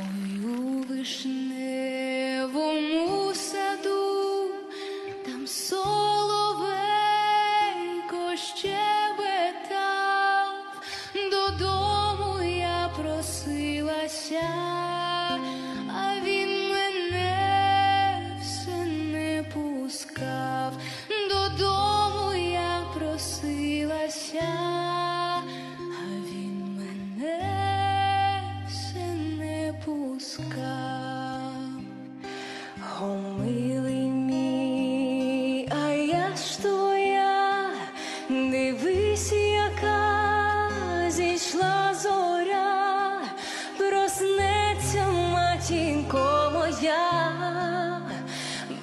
Ой, у вишневому саду, там соловейко щебетав, додому я просилася, О, милий мій, а я ж твоя, дивись, яка зійшла зоря, проснеться матінко моя,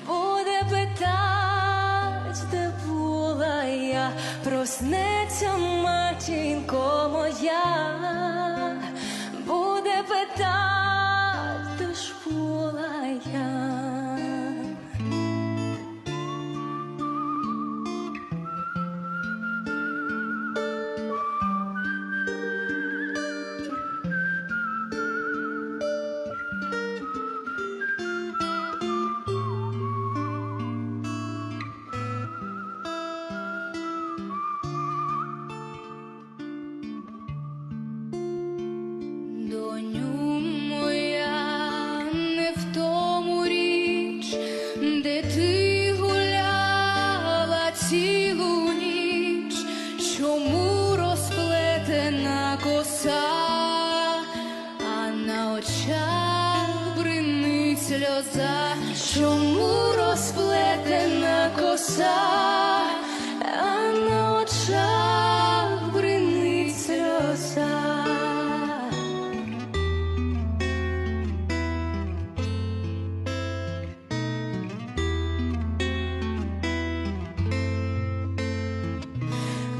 буде питать, де була я, проснеться матінко моя, буде питать, де ж була я. Коса, а на очах бринить сльоза, чому розплетена коса, а на очах бринить сльоза.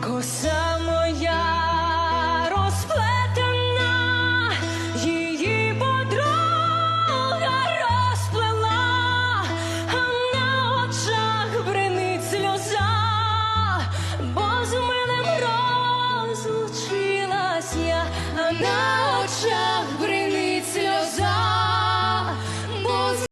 Коса на очах.